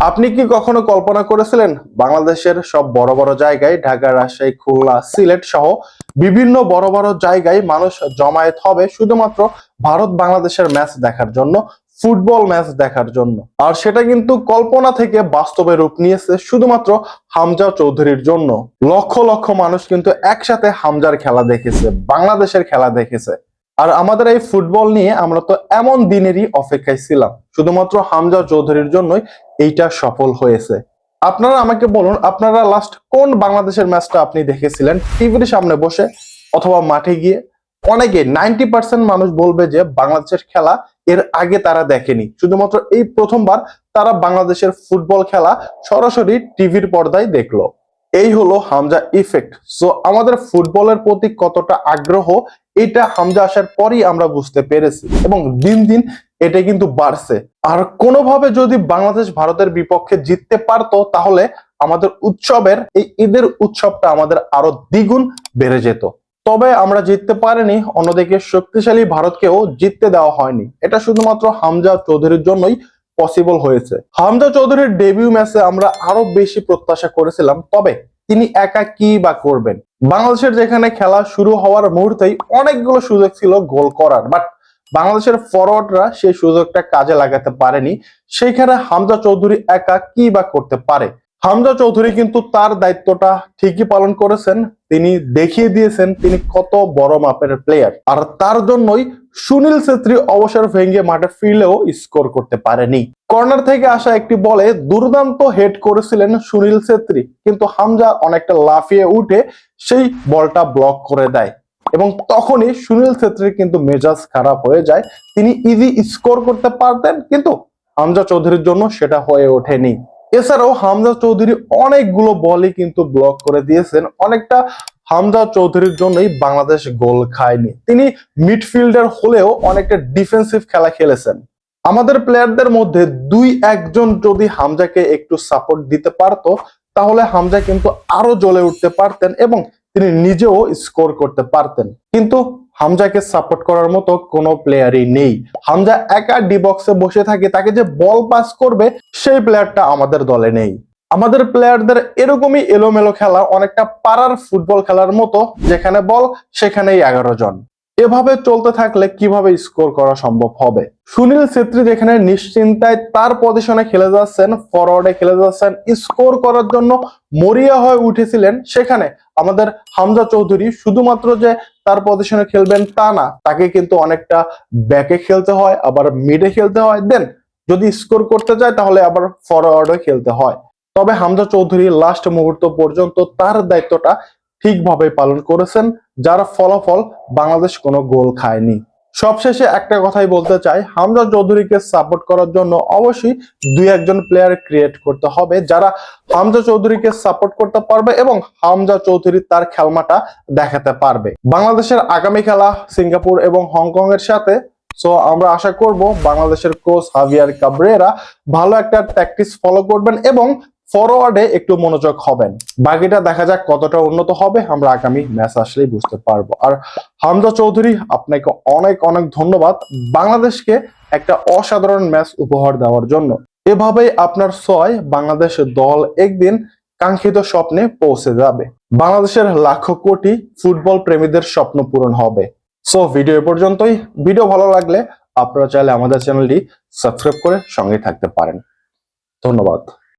আপনি কি কখনো কল্পনা করেছিলেন বাংলাদেশের সব বড় বড় জায়গায়, ঢাকা, রাজশাহী, খুলনা, সিলেট সহ বিভিন্ন বড় বড় জায়গায় মানুষ জমায়েত হবে শুধুমাত্র ভারত বাংলাদেশের ম্যাচ দেখার জন্য, ফুটবল ম্যাচ দেখার জন্য? আর সেটা কিন্তু কল্পনা থেকে বাস্তবে রূপ নিয়েছে শুধুমাত্র হামজা চৌধুরীর জন্য। লক্ষ লক্ষ মানুষ কিন্তু একসাথে হামজার খেলা দেখেছে, বাংলাদেশের খেলা দেখেছে। আর আমাদের এই ফুটবল নিয়ে আমরা তো এমন দিনেরই অপেক্ষায় ছিলাম, শুধুমাত্র হামজা চৌধুরীর জন্যই এইটা সফল হয়েছে। আপনারা আমাকে বলুন, আপনারা লাস্ট কোন বাংলাদেশের ম্যাচটা আপনি দেখেছিলেন? টিভির সামনে বসে অথবা মাঠে গিয়ে? অনেকে নাইনটি পার্সেন্ট মানুষ বলবে যে বাংলাদেশের খেলা এর আগে তারা দেখেনি। শুধুমাত্র এই প্রথমবার তারা বাংলাদেশের ফুটবল খেলা সরাসরি টিভির পর্দায় দেখল। এই হলো হামজা ইফেক্ট সো আমাদের ফুটবলের প্রতি কতটা আগ্রহ এটা হামজা আসার পরই আমরা বুঝতে পেরেছি এবং দিন দিন এটা কিন্তু বাড়ছে। আর কোনোভাবে যদি বাংলাদেশ ভারতের বিপক্ষে জিততে পারতো, তাহলে আমাদের উৎসবের এই ঈদের উৎসবটা আমাদের আরও দ্বিগুণ বেড়ে যেত। তবে আমরা জিততে পারিনি, অন্যদিকে শক্তিশালী ভারতকেও জিততে দেওয়া হয়নি। এটা শুধুমাত্র হামজা চৌধুরীর জন্যই পসিবল হয়েছে। হামজা চৌধুরীর ডেবিউ ম্যাচে আমরা আরও বেশি প্রত্যাশা করেছিলাম, তবে তিনি একা কি বা করবেন? বাংলাদেশের যেখানে খেলা শুরু হওয়ার মুহূর্তেই অনেকগুলো সুযোগ ছিল গোল করার, বাট বাংলাদেশের ফরওয়ার্ডরা সেই সুযোগটা কাজে লাগাতে পারেনি। সেইখানে হামজা চৌধুরী একা কি বা করতে পারে? হামজা চৌধুরী কিন্তু তার দায়িত্বটা ঠিকই পালন করেছেন, তিনি দেখিয়ে দিয়েছেন তিনি কত বড় মাপের প্লেয়ার আর তার জন্যই সুনীল ছেত্রী অবসর ভেঙে মাঠে ফিরলেও স্কোর করতে পারেনি। কর্নার থেকে আসা একটি বলে দুর্দান্ত হেড করেছিলেন সুনীল ছেত্রী, কিন্তু হামজা অনেকটা লাফিয়ে উঠে সেই বলটা ব্লক করে দেয়। এবং তখনই সুনীল ছেত্রীর কিন্তু মেজাজ খারাপ হয়ে যায়, তিনি ইজি স্কোর করতে পারতেন, কিন্তু হামজা চৌধুরীর জন্য সেটা হয়ে ওঠেনি। এছাড়াও হামজা চৌধুরী অনেকগুলো বলই কিন্তু ব্লক করে দিয়েছেন। অনেকটা হামজা চৌধুরীর জন্যই বাংলাদেশ গোল খায়নি। তিনি মিডফিল্ডার হলেও অনেকটা ডিফেন্সিভ খেলা খেলেছেন। আমাদের প্লেয়ারদের মধ্যে দুই একজন যদি হামজাকে একটু সাপোর্ট দিতে পারতো, তাহলে হামজা কিন্তু আরও জ্বলে উঠতে পারতেন এবং তিনি নিজেও স্কোর করতে পারতেন। কিন্তু হামজাকে সাপোর্ট করার মতো কোনো প্লেয়ারই নেই। হামজা একা ডিবক্সে বসে থাকে, তাকে যে বল পাস করবে, সেই প্লেয়ারটা আমাদের দলে নেই। আমাদের প্লেয়ারদের এরকমই এলোমেলো খেলা, অনেকটা পাড়ার ফুটবল খেলার মতো, যেখানে বল সেখানেই এগারো জন। এভাবে চলতে থাকলে কীভাবে স্কোর করা সম্ভব হবে? সুনীল ছেত্রী যেখানে নিশ্চিন্তায় তার পজিশনে খেলে যাচ্ছেন ফরওয়ার্ডে খেলে যাচ্ছেন স্কোর করার জন্য মরিয়া হয়ে উঠেছিলেন সেখানে আমাদের হামজা চৌধুরী। শুধুমাত্র যে তার পজিশনে খেলবেন তা না, তাকে কিন্তু অনেকটা ব্যাকে খেলতে হয়, আবার মিডে খেলতে হয়। দেন যদি স্কোর করতে যায় তাহলে আবার ফরওয়ার্ডে খেলতে হয়। তবে হামজা চৌধুরী লাস্ট মুহূর্ত পর্যন্ত তার দায়িত্বটা ঠিকভাবে পালন করেছেন, যার ফলাফল বাংলাদেশ কোনো গোল খায়নি। সবশেষে একটা কথাই বলতে চাই, হামজা চৌধুরীকে সাপোর্ট করার জন্য অবশ্যই দুই একজন প্লেয়ার ক্রিয়েট করতে হবে, যারা হামজা চৌধুরীকে সাপোর্ট করতে পারবে এবং হামজা চৌধুরী তার খেলমাটা দেখাতে পারবে। বাংলাদেশের আগামী খেলা সিঙ্গাপুর এবং হংকং এর সাথে। সো আমরা আশা করব বাংলাদেশের কোচ হাভিয়ার কাবরেরা ভালো একটা প্র্যাকটিস ফলো করবেন এবং ফরওয়ার্ডে একটু মনোযোগ হবেন। বাকিটা দেখা যাক কতটা উন্নত হবে, আমরা আগামী ম্যাচ আসলেই বুঝতে পারব। আর হামজা চৌধুরী, আপনাকে অনেক অনেক ধন্যবাদ। বাংলাদেশকে একটা অসাধারণ ম্যাচ উপহার দেওয়ার জন্য। এভাবেই আপনার ছয় বাংলাদেশ দল একদিন কাঙ্ক্ষিত স্বপ্নে পৌঁছে যাবে। বাংলাদেশের লাখো কোটি ফুটবল প্রেমীদের স্বপ্ন পূরণ হবে। সো, ভিডিও পর্যন্তই। ভিডিও ভালো লাগলে আপনারা চাইলে আমাদের চ্যানেলটি সাবস্ক্রাইব করে সঙ্গে থাকতে পারেন। ধন্যবাদ।